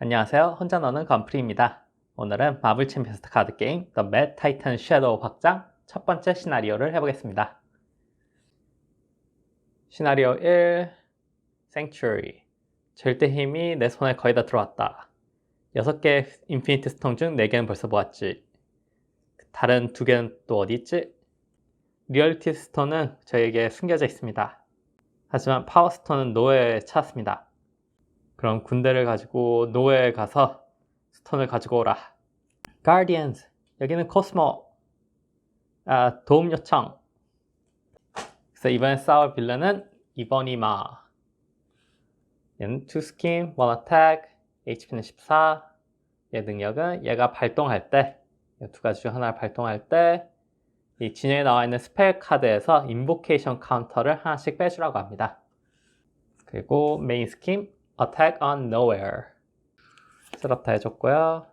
안녕하세요. 혼자 노는 건프리입니다. 오늘은 마블 챔피언스 카드 게임 The Mad Titan Shadow 확장 첫 번째 시나리오를 해보겠습니다. 시나리오 1 Sanctuary 절대 힘이 내 손에 거의 다 들어왔다. 6개 인피니트 스톤 중 4개는 벌써 모았지. 다른 2개는 또 어디 있지? 리얼티 스톤은 저에게 숨겨져 있습니다. 하지만 파워 스톤은 노예에 찾았습니다. 그럼 군대를 가지고 노예에 가서 스톤을 가지고 오라. Guardians 여기는 코스모 아, 도움 요청. 그래서 이번에 싸울 빌런은 이번이마. 얘는 투 스킨, 원 어택, HP는 14. 얘 능력은 얘가 발동할 때 두 가지 중 하나를 발동할 때 이 진영에 나와 있는 스펠 카드에서 인보케이션 카운터를 하나씩 빼주라고 합니다. 그리고 메인 스킨 Attack on Nowhere 셋업 다 해줬고요.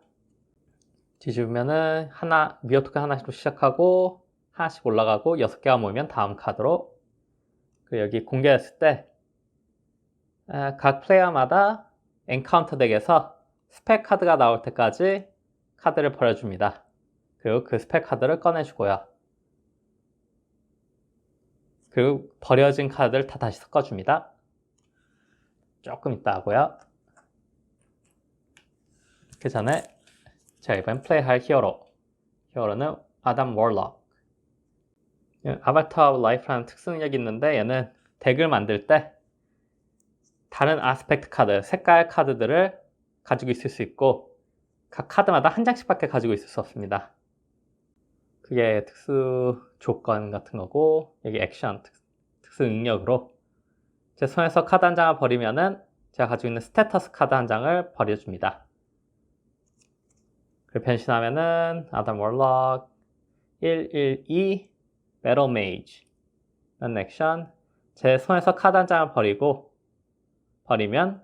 뒤집으면은 하나 미어토크 하나씩로 시작하고 하나씩 올라가고 여섯 개가 모이면 다음 카드로 그리고 여기 공개했을 때 각 플레이어마다 엔카운터 덱에서 스펙 카드가 나올 때까지 카드를 버려줍니다. 그리고 그 스펙 카드를 꺼내주고요. 그리고 버려진 카드를 다 다시 섞어줍니다. 조금 있다 하고요. 그 전에 제가 이번 플레이할 히어로 히어로는 아담 월럭 아바타 오브 라이프라는 특수능력이 있는데 얘는 덱을 만들 때 다른 아스펙트 카드, 색깔 카드들을 가지고 있을 수 있고 각 카드마다 한 장씩밖에 가지고 있을 수 없습니다. 그게 특수 조건 같은 거고 여기 액션 특, 특수 능력으로 제 손에서 카드 한 장을 버리면은 제가 가지고 있는 스테터스 카드 한 장을 버려줍니다. 그리고 변신하면은 아담 월럭 112 메tal 메이지 라는 액션 제 손에서 카드 한 장을 버리고 버리면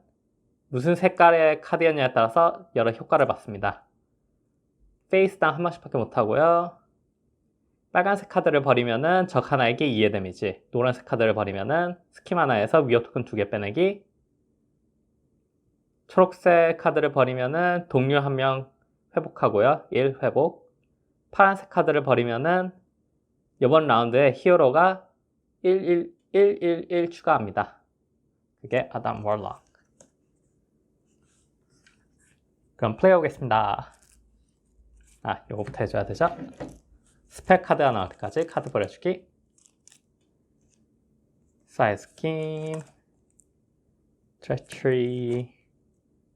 무슨 색깔의 카드였냐에 따라서 여러 효과를 받습니다. 페이스당 한 번씩밖에 못하고요. 빨간색 카드를 버리면은 적 하나에게 2의 데미지, 노란색 카드를 버리면은 스kim 하나에서 위어 토큰 2개 빼내기, 초록색 카드를 버리면은 동료 한 명 회복하고요. 1 회복. 파란색 카드를 버리면은 이번 라운드에 히어로가 11111 추가합니다. 그게 아담 월락. 그럼 플레이 오겠습니다. 아, 요거부터 해줘야 되죠? 스펙 카드가 나올 때까지? 카드 버려주기. 사이즈 스킨, 트레처리,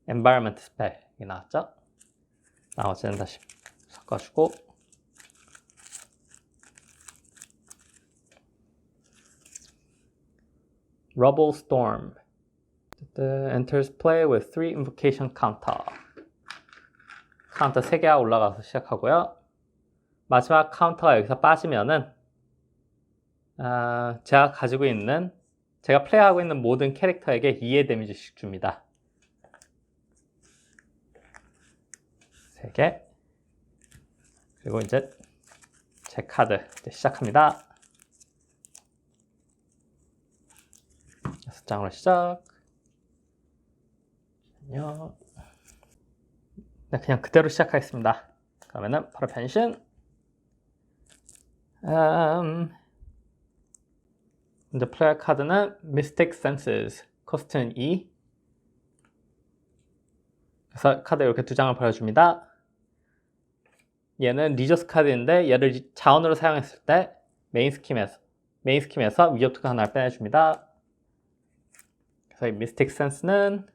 environment 스펙이 나왔죠? 나머지는 다시 섞어주고. Rubble Storm. enters play with 3 invocation counter. 카운터 3개가 올라가서 시작하고요 마지막 카운터가 여기서 빠지면은 아, 제가 가지고 있는 제가 플레이하고 있는 모든 캐릭터에게 2의 데미지씩 줍니다. 3개. 그리고 이제 제 카드 이제 시작합니다. 6장으로 시작. 안녕. 네, 그냥 그대로 시작하겠습니다. 그러면은 바로 변신 음, 먼저 플레이어 카드는 Mystic Senses 코스트는 2 그래서 카드 이렇게 두 장을 버려줍니다 얘는 리저스 카드인데 얘를 자원으로 사용했을 때 메인 스킴에서 메인 스킴에서 위협 투가 하나를 빼내줍니다. 그래서 이 미스틱 센스는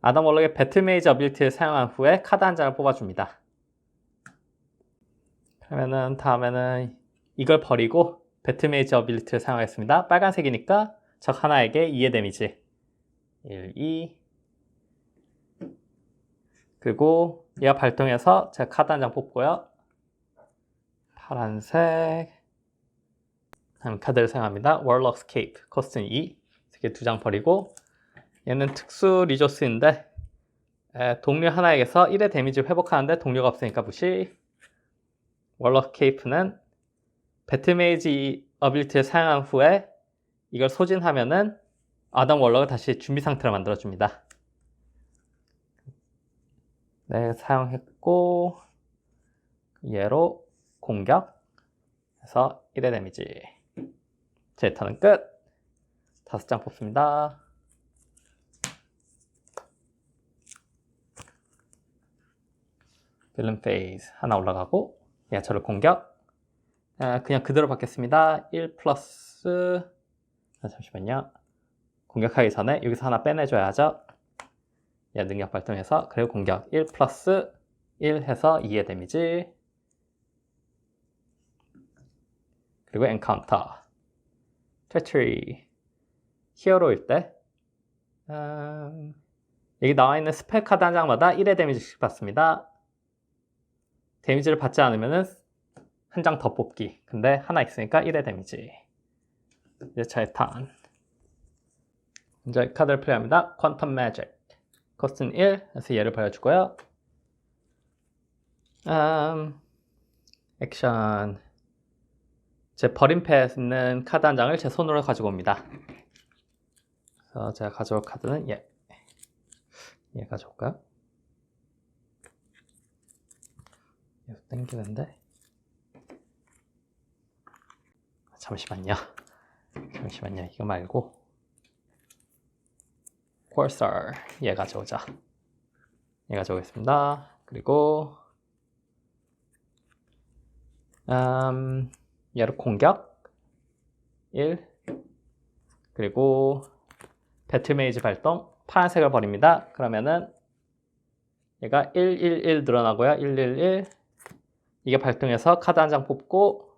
아담 월럭의 배틀 메이지 어빌리티를 사용한 후에 카드 한 장을 뽑아줍니다. 그러면은 다음에는 이걸 버리고 배틀 메이지 어빌리티를 사용하겠습니다. 빨간색이니까 적 하나에게 2의 데미지 1, 2 그리고 얘가 발동해서 제가 카드 한 장 뽑고요. 파란색 다음 카드를 사용합니다. Warlock's Cape 코스트는 2 이렇게 두 장 버리고 얘는 특수 리조스인데 에, 동료 하나에게서 1의 데미지 회복하는데 동료가 없으니까 무시 Warlock Cape는 배틀메이지 어빌리티를 사용한 후에 이걸 소진하면은 아담 월럭을 다시 준비 상태로 만들어줍니다. 네, 사용했고 얘로 공격 해서 1의 데미지. 제 턴은 끝. 다섯 장 뽑습니다. 빌런 페이즈 하나 올라가고 얘 저를 공격 아, 그냥 그대로 받겠습니다. 1 플러스. 아, 잠시만요. 공격하기 전에 여기서 하나 빼내줘야죠? 얘 능력 발동해서. 그리고 공격. 1 플러스 1 해서 2의 데미지. 그리고 엔카운터. treachery 히어로일 때. 음, 여기 나와 있는 스펠 카드 한 장마다 1의 데미지씩 받습니다. 데미지를 받지 않으면 한 장 더 뽑기. 근데 하나 있으니까 1의 데미지. 이제 저의 턴. 이제 카드를 플레이합니다. 퀀텀 매직. 코스트는 1 그래서 얘를 버려주고요. 음, 액션. 제 버림패에 있는 카드 한 장을 제 손으로 가지고 옵니다. 그래서 제가 가져올 카드는 얘. 얘 가져올까요? 얘 땡기는데 잠시만요. 잠시만요. 이거 말고. 콜살 얘 가져오자. 얘 가져오겠습니다. 그리고 음, 얘로 공격. 1 그리고 배틀메이지 발동. 파란색을 버립니다. 그러면은 얘가 111 늘어나고요. 111 이게 발동해서 카드 한 장 뽑고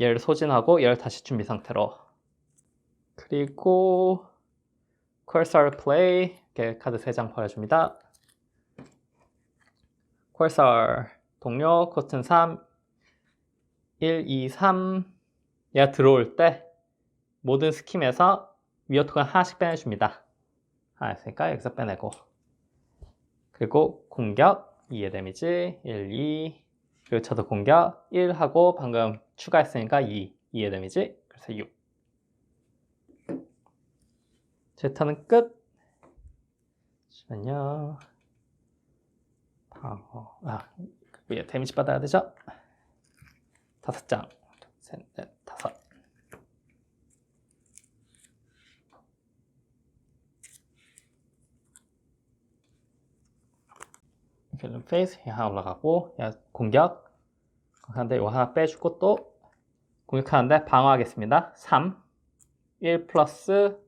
얘를 소진하고 얘를 다시 준비 상태로. 그리고 콜살 플레이 이렇게 카드 3장 버려줍니다. 콜살 동료 코튼 3 1, 2, 3 얘가 들어올 때 모든 스킴에서 위어 토큰 하나씩 빼내줍니다. 하나 있으니까 여기서 빼내고. 그리고 공격 2의 데미지 1, 2 그리고 저도 공격 1 하고 방금 추가했으니까 2 2의 데미지 그래서 6 제 턴은 끝. 잠시만요. 방어. 아 위에 데미지 받아야 되죠? 다섯 장. 셋, 넷, 다섯. 필름 페이스 하나 올라가고 야, 공격 하는데 이거 하나 빼주고 또 공격하는데 방어하겠습니다. 3 1 플러스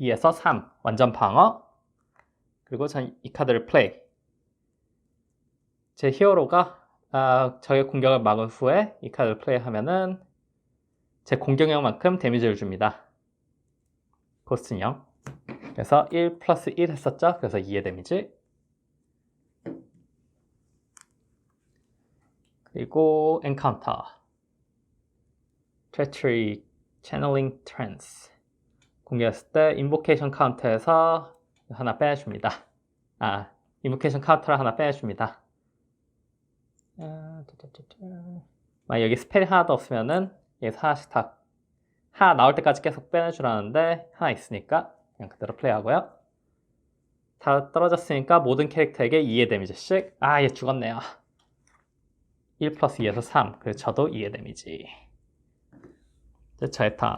2에서 3 완전 방어. 그리고 전 이 카드를 플레이. 제 히어로가 아, 적의 공격을 막은 후에 이 카드를 플레이하면은 제 공격력만큼 데미지를 줍니다. 코스트는 0 그래서 1 플러스 1 했었죠? 그래서 2의 데미지 그리고 encounter, treachery, 공개했을 때 invocation 카운터에서 하나 빼줍니다. 아, invocation 카운터를 하나 빼줍니다. 만약 여기 스펠이 하나도 없으면은 여기서 하나씩 다 하나 나올 때까지 계속 빼내주라는데 하나 있으니까 그냥 그대로 플레이하고요. 다 떨어졌으니까 모든 캐릭터에게 2의 데미지씩 아 얘 죽었네요. 1 플러스 2에서 3 그래서 저도 2의 데미지. 저의 턴.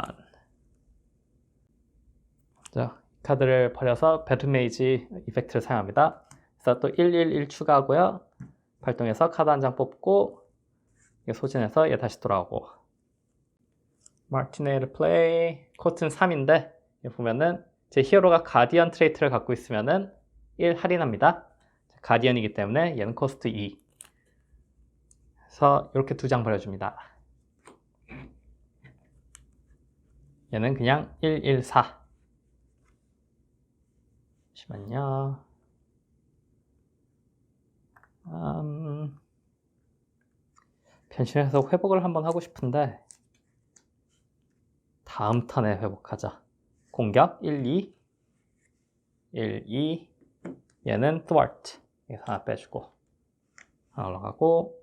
자, 카드를 버려서 배트메이지 이펙트를 사용합니다. 그래서 또 111 추가하고요. 발동해서 카드 한 장 뽑고 소진해서 얘 다시 돌아오고. 마티네이를 플레이. 코튼 3인데 보면은 제 히어로가 가디언 트레이트를 갖고 있으면은 1 할인합니다. 가디언이기 때문에 얘는 코스트 2 그래서 이렇게 두 장 버려줍니다. 얘는 그냥 114 잠시만요. 음, 변신해서 회복을 한번 하고 싶은데 다음 턴에 회복하자. 공격 1, 2 1, 2 얘는 thwart 하나 빼주고 하나 올라가고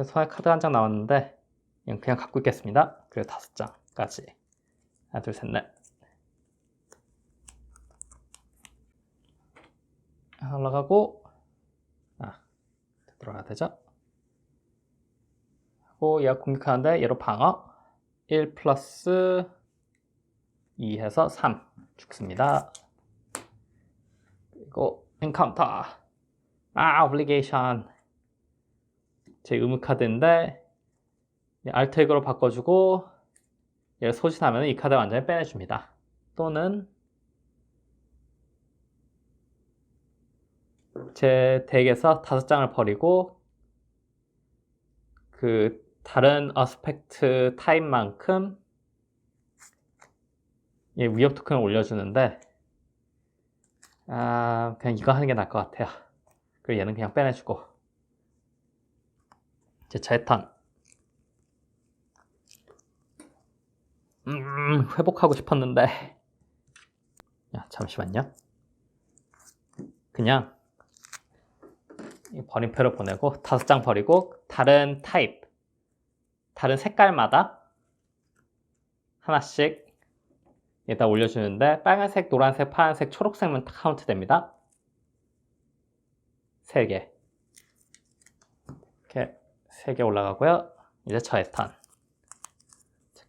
제 손에 카드 한 장 나왔는데 그냥, 갖고 있겠습니다. 그리고 다섯 장까지. 하나 둘 셋 넷. 올라가고 아 들어가야 되죠? 하고 얘가 공격하는데 얘로 방어. 1 플러스 2 해서 3 죽습니다. 그리고 엔카운터 아 오블리게이션 제 의무 카드인데 알트액으로 바꿔주고 얘를 소진하면 이 카드 완전히 빼내줍니다. 또는 제 덱에서 다섯 장을 버리고 그 다른 어스펙트 타입만큼 얘 위협 토큰을 올려주는데 아 그냥 이거 하는 게 나을 것 같아요. 그리고 얘는 그냥 빼내주고. 이 제제 턴. 음 회복하고 싶었는데 야 잠시만요 그냥 이 버림표를 보내고 다섯 장 버리고 다른 타입, 다른 색깔마다 하나씩 여기다 올려주는데 빨간색, 노란색, 파란색, 초록색만 카운트 됩니다. 세 개. 이렇게 세개 올라가고요. 이제 턴.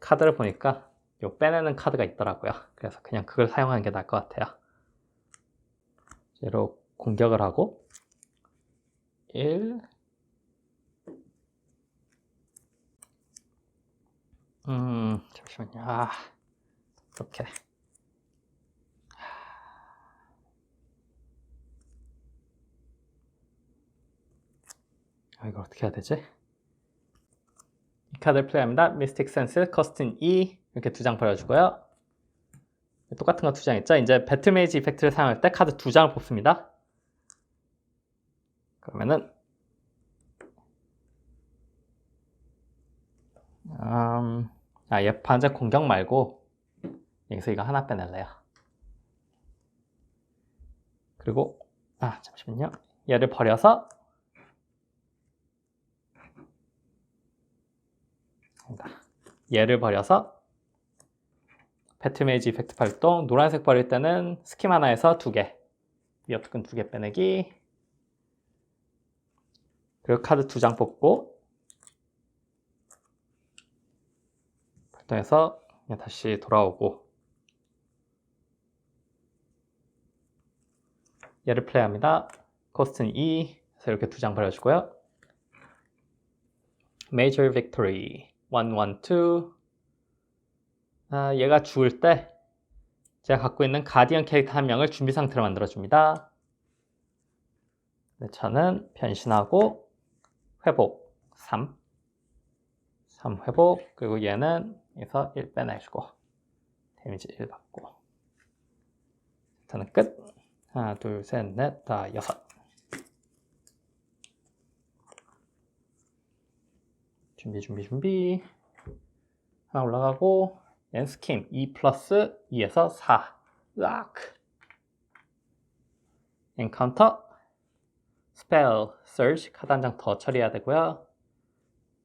카드를 보니까 요 빼내는 카드가 있더라고요. 그래서 그냥 그걸 사용하는 게 나을 것 같아요. 얘로 공격을 하고 1 음, 잠시만요. 아, 이렇게. 아, 이걸 어떻게 해야 되지? 이 카드를 플레이합니다. 미스틱 센스, 커스틴 2 이렇게 두 장 버려주고요. 똑같은 거 두 장 있죠? 이제 배틀메이지 이펙트를 사용할 때 카드 두 장을 뽑습니다. 그러면은 음, 아, 얘 반짝 공격 말고 여기서 이거 하나 빼낼래요. 그리고 아 잠시만요. 얘를 버려서 얘를 버려서 배트메이지 이펙트 발동 노란색 버릴 때는 스kim 하나에서 두 개, 위어트끈 두개 빼내기 그리고 카드 두 장 뽑고 발동해서 다시 돌아오고 얘를 플레이합니다. 코스트는 2 그래서 이렇게 두 장 버려주고요. Major Victory 112 아, 얘가 죽을 때 제가 갖고 있는 가디언 캐릭터 한 명을 준비 상태로 만들어 줍니다. 네, 저는 변신하고 회복. 3 3 회복. 그리고 얘는 여기서 1 빼내주고 데미지 1 받고. 저는 끝. 하나 둘 셋 넷 다 여섯 준비 준비 준비. 하나 올라가고 스킨 2 플러스 2에서 4 으악. 엔카운터 스펠 서치 카드 한 장 더 처리해야 되고요.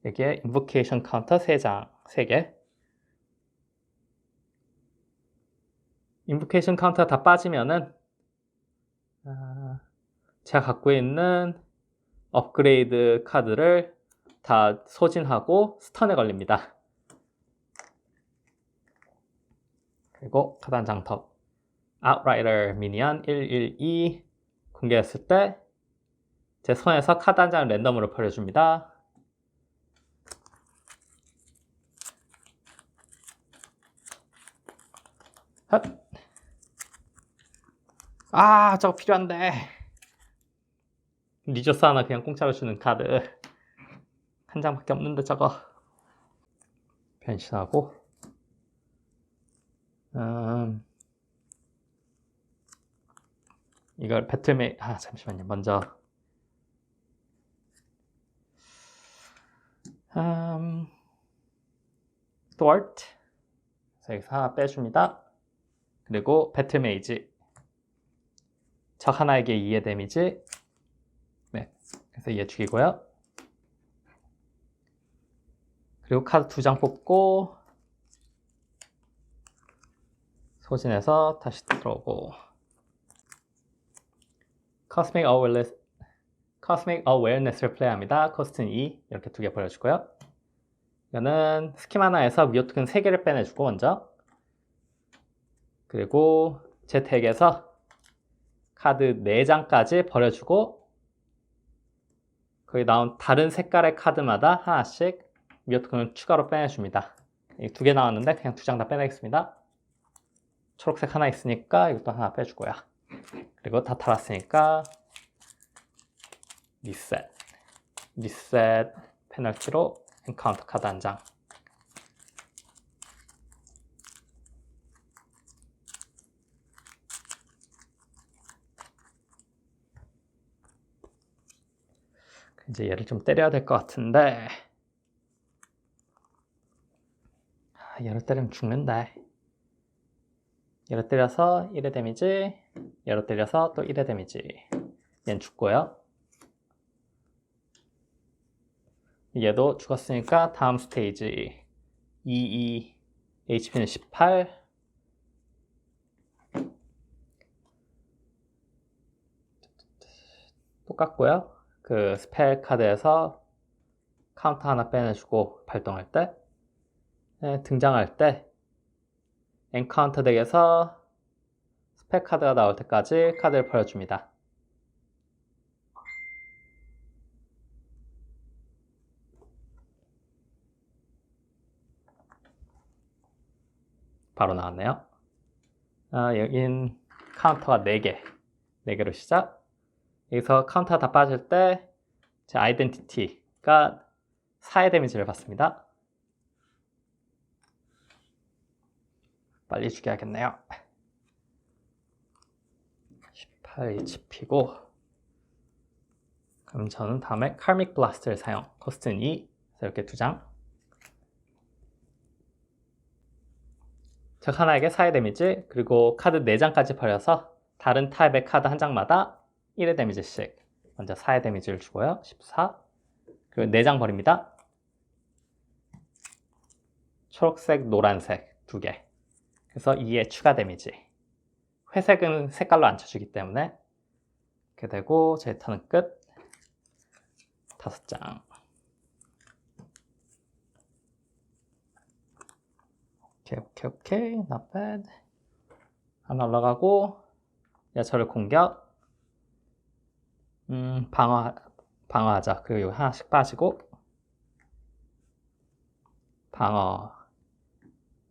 여기에 인보케이션 카운터 3장, 3개. 인보케이션 카운터 다 빠지면은 아, 제가 갖고 있는 업그레이드 카드를 다 소진하고 스턴에 걸립니다. 그리고 카드 한장 더. 아웃라이더 미니언 112 공개했을 때 제 손에서 카드 한 장을 랜덤으로 버려줍니다. 헛. 아, 저거 필요한데. 리조스 하나 그냥 공짜로 주는 카드. 한 장밖에 없는데 저거. 변신하고. 음, 이걸 배틀메이, 아, 잠시만요. 먼저. 음. 그래서 여기서 하나 빼줍니다. 그리고 배틀메이지. 적 하나에게 2의 데미지. 네. 그래서 얘 죽이고요. 그리고 카드 두 장 뽑고 소진해서 다시 들어오고 Cosmic Awareness, Cosmic Awareness를 플레이합니다. 코스트는 2 이렇게 두개 보여주고요. 이거는 스킨 하나에서 미오 토큰 3개를 빼내주고 먼저 그리고 제 덱에서 카드 4장까지 버려주고 거기 나온 다른 색깔의 카드마다 하나씩 미오 토큰을 추가로 빼내줍니다. 두개 나왔는데 그냥 두 장 다 빼내겠습니다. 초록색 하나 있으니까 이것도 하나 빼주고요. 그리고 다 탈았으니까 리셋 리셋 페널티로 엔카운터 카드 한 장. 이제 얘를 좀 때려야 될 것 같은데 아, 얘를 때리면 죽는다. 얘를 때려서 1의 데미지, 얘로 때려서 또 1의 데미지. 얘는 죽고요. 얘도 죽었으니까 다음 스테이지 22 HP는 18 똑같고요. 그 스펠 카드에서 카운터 하나 빼내주고 발동할 때 네, 등장할 때 엔카운터 덱에서 스펙 카드가 나올 때까지 카드를 버려줍니다. 바로 나왔네요. 아, 여긴 카운터가 4개. 4개로 시작. 여기서 카운터 다 빠질 때 제 아이덴티티가 4의 데미지를 받습니다. 빨리 죽여야겠네요. 18 HP고 그럼 저는 다음에 칼믹 블라스트를 사용 코스트는 2 이렇게 두 장. 적 하나에게 4의 데미지 그리고 카드 4장까지 버려서 다른 타입의 카드 한 장마다 1의 데미지씩 먼저 4의 데미지를 주고요. 14 그리고 4장 버립니다. 초록색, 노란색 두 개. 그래서 2의 추가 데미지. 회색은 색깔로 안 쳐주기 때문에 이렇게 되고 제 턴은 끝. 다섯 장. 오케이 오케이 오케이 not bad. 하나 올라가고 야철을 공격. 음 방어 방어하자. 그리고 하나씩 빠지고 방어.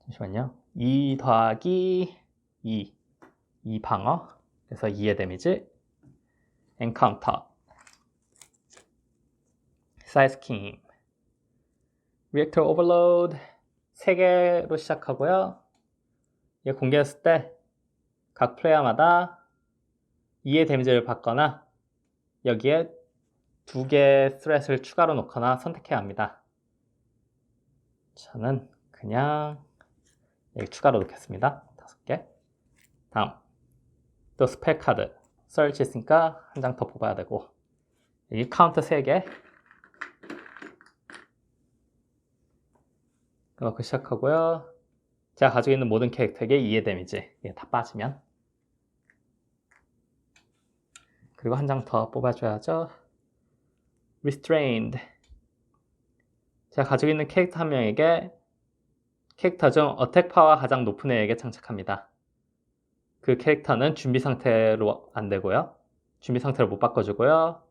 잠시만요. 2 더하기 2. 2 방어. 그래서 2의 데미지. 엔카운터. 사이즈 킹. 리액터 오버로드 3개로 시작하고요. 얘 공개했을 때 각 플레이어마다 2의 데미지를 받거나 여기에 두 개의 스렛을 추가로 놓거나 선택해야 합니다. 저는 그냥 여기 추가로 넣겠습니다. 다섯 개. 다음 또 스펠 카드 설치 있으니까 한 장 더 뽑아야 되고 여기 카운트 3개 넣고 시작하고요. 제가 가지고 있는 모든 캐릭터에게 2의 데미지 이게 다 빠지면 그리고 한 장 더 뽑아줘야죠. Restrained 제가 가지고 있는 캐릭터 한 명에게 캐릭터 중 어택 파워가 가장 높은 애에게 장착합니다. 그 캐릭터는 준비 상태로 안 되고요. 준비 상태를 못 바꿔주고요.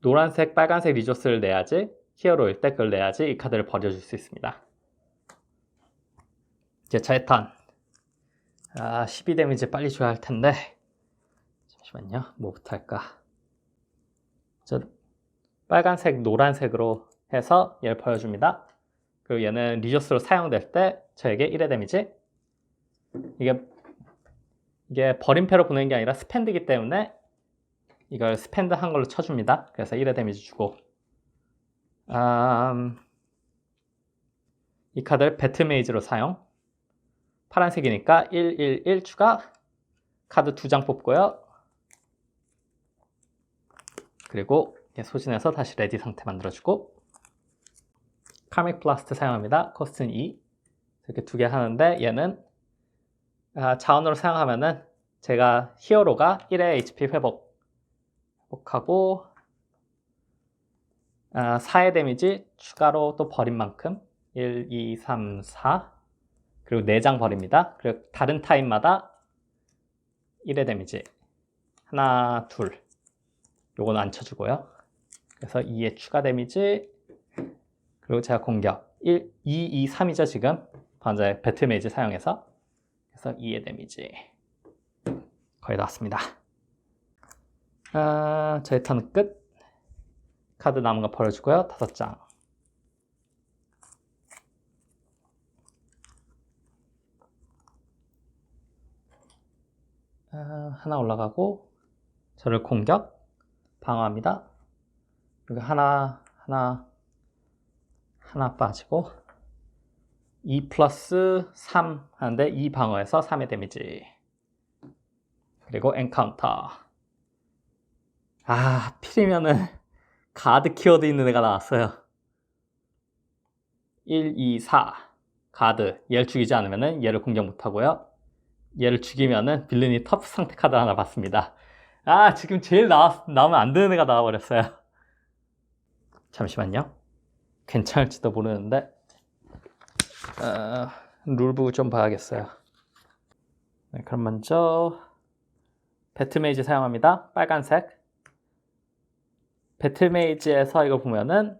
노란색, 빨간색 리조스를 내야지 히어로일 때 그걸 내야지 이 카드를 버려줄 수 있습니다. 이제 저의 턴. 아, 12 데미지 빨리 줘야 할 텐데. 잠시만요. 뭐부터 할까? 저 빨간색, 노란색으로 해서 얘를 버려줍니다. 그리고 얘는 리조스로 사용될 때 저에게 1의 데미지. 이게 이게 버림패로 보내는 게 아니라 스펜드이기 때문에 이걸 스펜드 한 걸로 쳐줍니다. 그래서 1의 데미지 주고 음, 이 카드를 배트메이즈로 사용 파란색이니까 1, 1, 1 추가 카드 두 장 뽑고요. 그리고 소진해서 다시 레디 상태 만들어주고 카믹 플라스트 사용합니다. 코스트는 2 이렇게 두 개 하는데 얘는 아, 자원으로 사용하면은 제가 히어로가 1의 HP 회복 회복하고 아, 4의 데미지 추가로 또 버린 만큼 1, 2, 3, 4 그리고 4장 버립니다. 그리고 다른 타임마다 1의 데미지 하나, 둘 요거는 안 쳐주고요. 그래서 2의 추가 데미지 그리고 제가 공격 1, 2, 2, 3이죠 지금 방금 배틀 메이지 사용해서 그래서 2의 데미지 거의 나왔습니다. 아, 저희 턴 끝. 카드 남은 거 버려주고요. 다섯 장. 아, 하나 올라가고 저를 공격 방어합니다. 여기 하나 하나 하나 빠지고 2 플러스 3 하는데 2 방어에서 3의 데미지. 그리고 엔카운터. 아 하필이면은 가드 키워드 있는 애가 나왔어요. 1, 2, 4 가드. 얘를 죽이지 않으면은 얘를 공격 못하고요. 얘를 죽이면은 빌런이 터프 상태 카드 하나 받습니다. 아 지금 제일 나, 나오면 안 되는 애가 나와버렸어요. 잠시만요 괜찮을지도 모르는데 어, 룰북 좀 봐야겠어요. 네, 그럼 먼저 배틀메이지 사용합니다. 빨간색. 배틀메이지에서 이거 보면은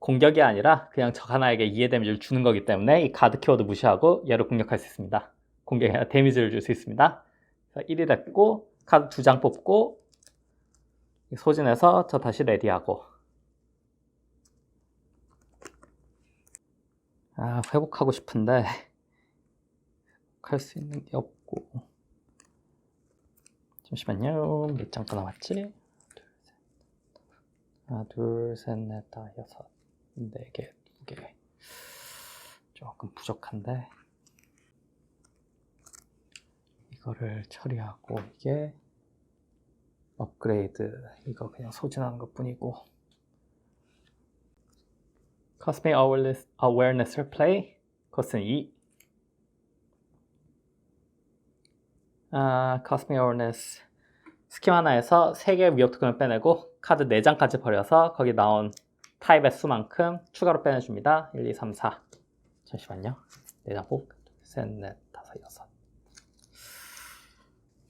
공격이 아니라 그냥 적 하나에게 2의 데미지를 주는 거기 때문에 이 가드 키워드 무시하고 얘를 공격할 수 있습니다. 공격이 아니라 데미지를 줄 수 있습니다. 1이 됐고 카드 두장 뽑고 소진해서 저 다시 레디하고 아, 회복하고 싶은데 할수 있는 게 없고. 잠시만요. 몇 장 거 남았지? 하나 둘 셋 넷 다 여섯. 네 개 두 개. 조금 부족한데. 이거를 처리하고 이게 업그레이드. 이거 그냥 소진하는 것 뿐이고 Cosmic Awareness, Awareness를 play 코스는 2 아, Cosmic Awareness 스킨 하나에서 3개의 위협 토큰을 빼내고 카드 4장까지 버려서 거기 나온 타입의 수만큼 추가로 빼내줍니다. 1, 2, 3, 4 잠시만요. 4장 뽑 셋, 넷, 다섯, 여섯.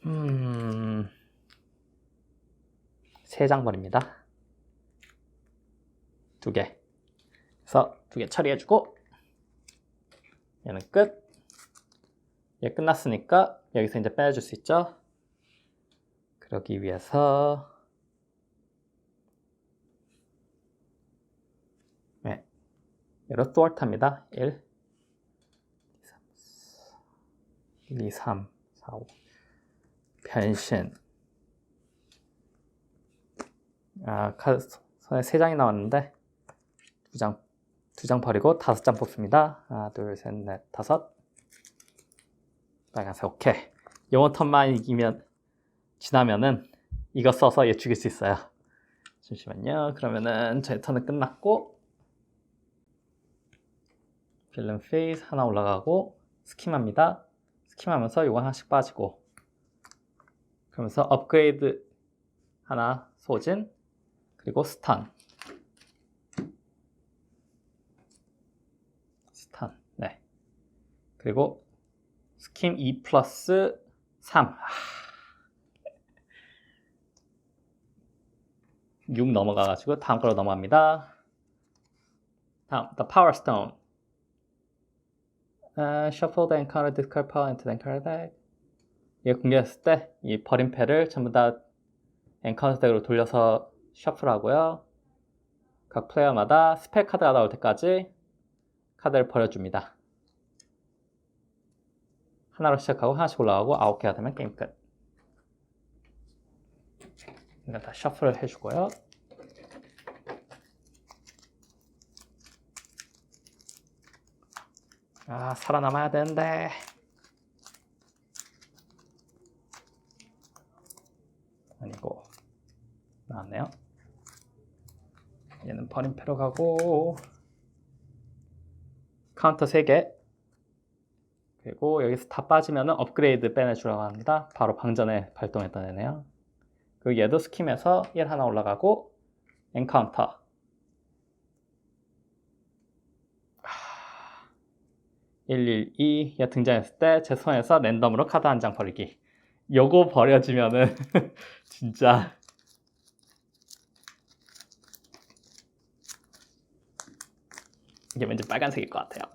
음... 3장 버립니다. 2개 그래서 두 개 처리해주고 얘는 끝. 얘 끝났으니까 여기서 이제 빼줄 수 있죠. 그러기 위해서 네. 얘로 또얼탑니다 1, 2, 3, 4, 5 변신 아 카드 손에 3장이 나왔는데 2장 두장 버리고 다섯 장 뽑습니다. 하나, 둘, 셋, 넷, 다섯. 빨간색 오케이. 영어 턴만 이기면 지나면은 이거 써서 얘 죽일 수 있어요. 잠시만요. 그러면은 제 턴은 끝났고 빌런 페이스 하나 올라가고 스킴합니다. 스킴하면서 요거 하나씩 빠지고 그러면서 업그레이드 하나 소진 그리고 스탄. 네. 그리고 스킴 2 플러스 3. 6 넘어가가지고 다음 걸로 넘어갑니다. 다음, The Power Stone. Uh, shuffle the encounter discard power into the encounter deck. 얘 공개했을 때 이 버린 패를 전부 다 엔카운터 덱으로 돌려서 셔플하고요. 각 플레이어마다 스펙 카드가 나올 때까지 카드를 버려줍니다. 하나로 시작하고 하나씩 올라가고 아홉 개가 되면 게임 끝. 이거 다 셔플을 해주고요. 아 살아남아야 되는데 아니고 나왔네요. 얘는 버림패로 가고 카운터 3개 그리고 여기서 다 빠지면 업그레이드 빼내주라고 합니다. 바로 방전에 발동했던 애네요. 그리고 얘도 스킴에서 1 하나 올라가고 엔카운터 112, 얘 등장했을 때 제 손에서 랜덤으로 카드 한 장 버리기. 요거 버려지면은 진짜 이게 왠지 빨간색일 것 같아요.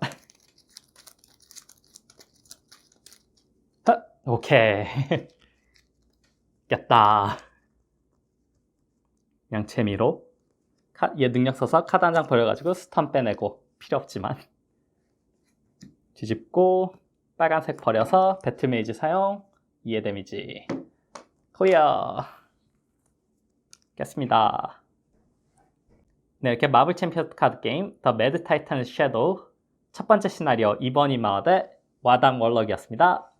아, 오케이. 깼다. 그냥 재미로. 카- 얘 능력 써서 카드 한 장 버려가지고 스턴 빼내고. 필요 없지만. 뒤집고 빨간색 버려서 배틀 메이지 사용. 2의 데미지. 클리어. 깼습니다. 네 이렇게 마블 챔피언 카드 게임 더 매드 타이탄 섀도우. 첫 번째 시나리오 2번 인마어 대 와당 월럭이었습니다